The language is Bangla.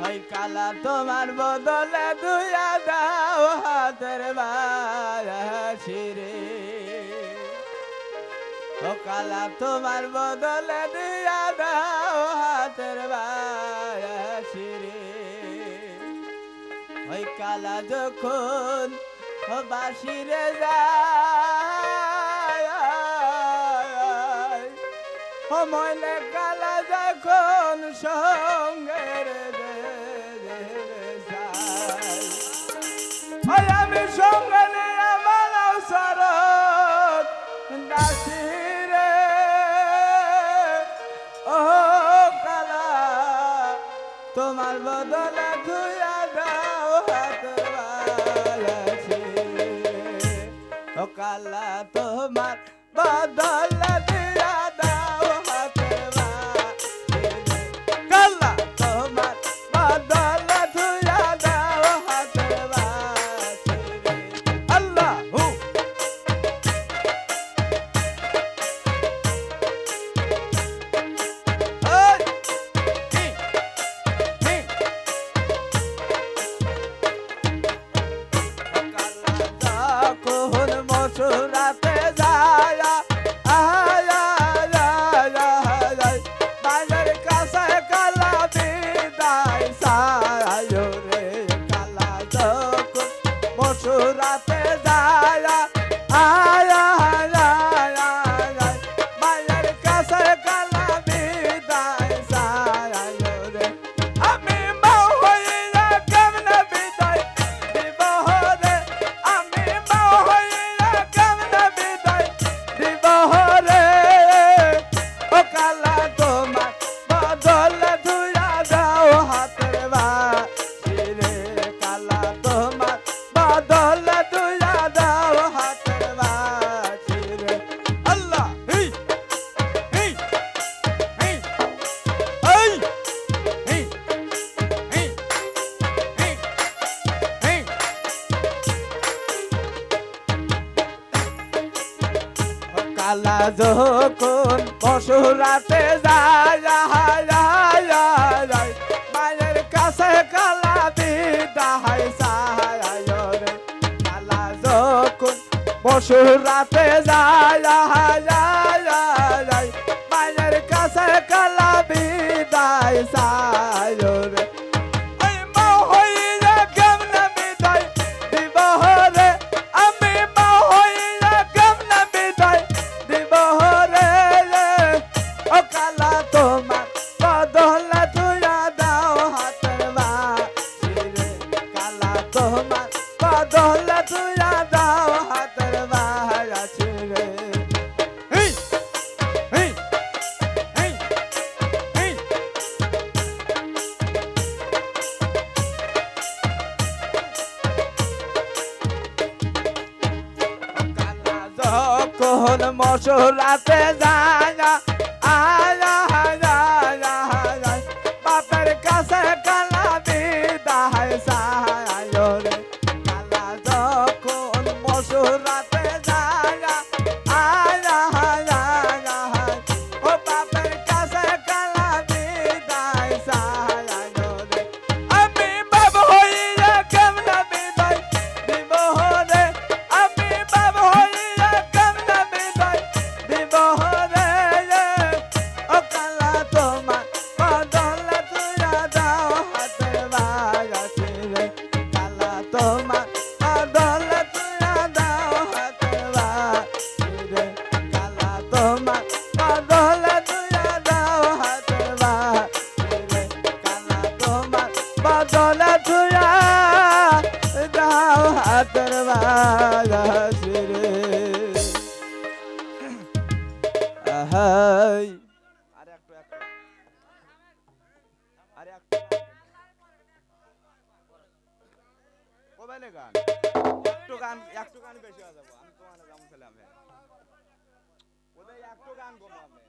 হয় কালা তোমার বদলে দুয়া দাও হাতের বাড়ে ও কালা তোমার বদলে দুয়া দাও হাতের বারাসি রে। ওই কালা যখন বাসিরে যায় ময়লা কালা যখন সহ সঙ্গলে আমার সরত দাসি রে ও তোমার বদলে ও কালা তোমার বদলে যখন পশুরাতে মায়ের কাছে কালা বিদাহাই সাহায় যখন পশুরাতে মায়ের কাছে কালা বিদায় সায় কখন মশলাতে যায় বদল ধুয়া দাও হাতর বাজাসিরে আহাই গান? একটু গান একটু গান বেশি হয়ে যাব। আমি তোমার গান খেলাম হ্যাঁ ওদের একটু গান গোমাবে।